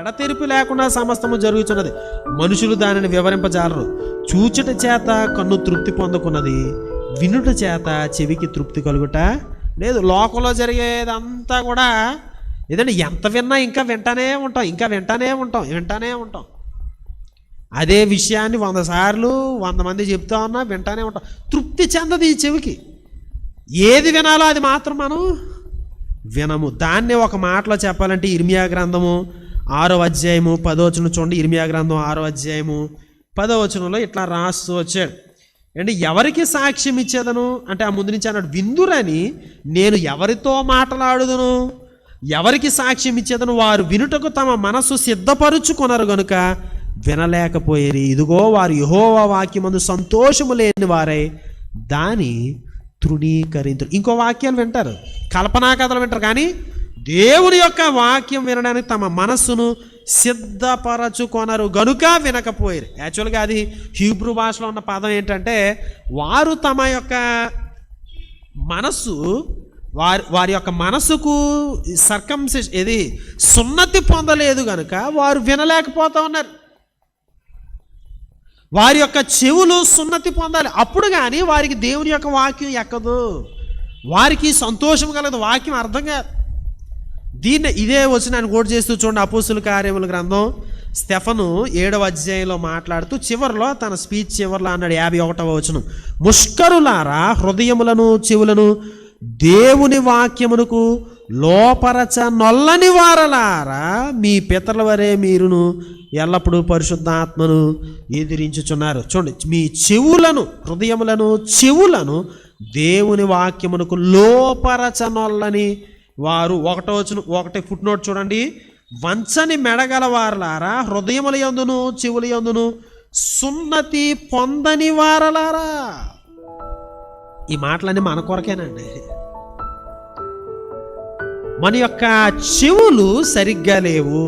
ఎడతెరిపి లేకుండా సమస్తము జరుగుతున్నది మనుషులు దానిని వివరింపజాలరు. చూచుట చేత కన్ను తృప్తి పొందుకున్నది. వినుట చేత చెవికి తృప్తి కలుగుట లేదు. లోకంలో జరిగేదంతా కూడా ఏదంటే ఎంత విన్నా ఇంకా వింటానే ఉంటాం. ఇంకా వింటానే ఉంటాం. వింటానే ఉంటాం. అదే విషయాన్ని వంద సార్లు వంద మంది చెప్తా ఉన్నా వింటానే ఉంటాం. తృప్తి చెందదు ఈ చెవికి. ఏది వినాలో అది మాత్రం మనం వినము. దాన్నే ఒక మాటలో చెప్పాలంటే ఇర్మియా గ్రంథము ఆరో అధ్యాయము పదవచనం చూడండి. ఇర్మియా గ్రంథం ఆరో అధ్యాయము పదవచనంలో ఇట్లా రాస్తూ వచ్చాడు. అంటే ఎవరికి సాక్ష్యం ఇచ్చేదను? అంటే ఆ ముందు నుంచి అన్నాడు విందురని నేను ఎవరితో మాట్లాడుదును? ఎవరికి సాక్ష్యం ఇచ్చేదను? వారు వినుటకు తమ మనస్సు సిద్ధపరుచుకున్నారు గనుక వినలేకపోయేది. ఇదిగో వారు యహోవా వాక్యమందు సంతోషము లేని వారై దాని తృణీకరించరు ఇంకో వాక్యాలు వింటారు. కల్పనా కథలు వింటారు. కానీ దేవుని యొక్క వాక్యం వినడానికి తమ మనస్సును సిద్ధపరచుకొనరు. గనుక వినకపోయారు. యాక్చువల్గా అది హీబ్రూ భాషలో ఉన్న పదం ఏంటంటే వారు తమ యొక్క మనస్సు వారి వారి యొక్క మనసుకు సర్కంసి ఇది సున్నతి పొందలేదు కనుక వారు వినలేకపోతూ ఉన్నారు. వారి యొక్క చెవులు సున్నతి పొందాలి. అప్పుడు కానీ వారికి దేవుని యొక్క వాక్యం ఎక్కదు. వారికి సంతోషం కలదు. వాక్యం అర్థం కాదు. దీన్ని ఇదే వచ్చి నేను కోట్ చేస్తూ చూడండి అపోసుల కార్యముల గ్రంథం. స్టెఫను ఏడవ అధ్యాయంలో మాట్లాడుతూ చివరిలో తన స్పీచ్ చివరిలో అన్నాడు యాభై ఒకటవ వచనం. ముష్కరులారా హృదయములను చెవులను దేవుని వాక్యమునకు లోపరచ నొల్లని వారలారా మీ పితరుల వరే మీరును ఎల్లప్పుడూ పరిశుద్ధాత్మను ఎదిరించుచున్నారు. చూడండి మీ చెవులను హృదయములను చెవులను దేవుని వాక్యమునకు లోపరచనొల్లని వారు. ఒకటో వచ్చిన ఒకటి ఫుట్ నోట్ చూడండి. వంచని మెడగల వారలారా హృదయముల యందును చెవుల యందును సున్నతి పొందని వారలారా. ఈ మాటలన్నీ మన కొరకేనండి. మన యొక్క చెవులు సరిగ్గా లేవు.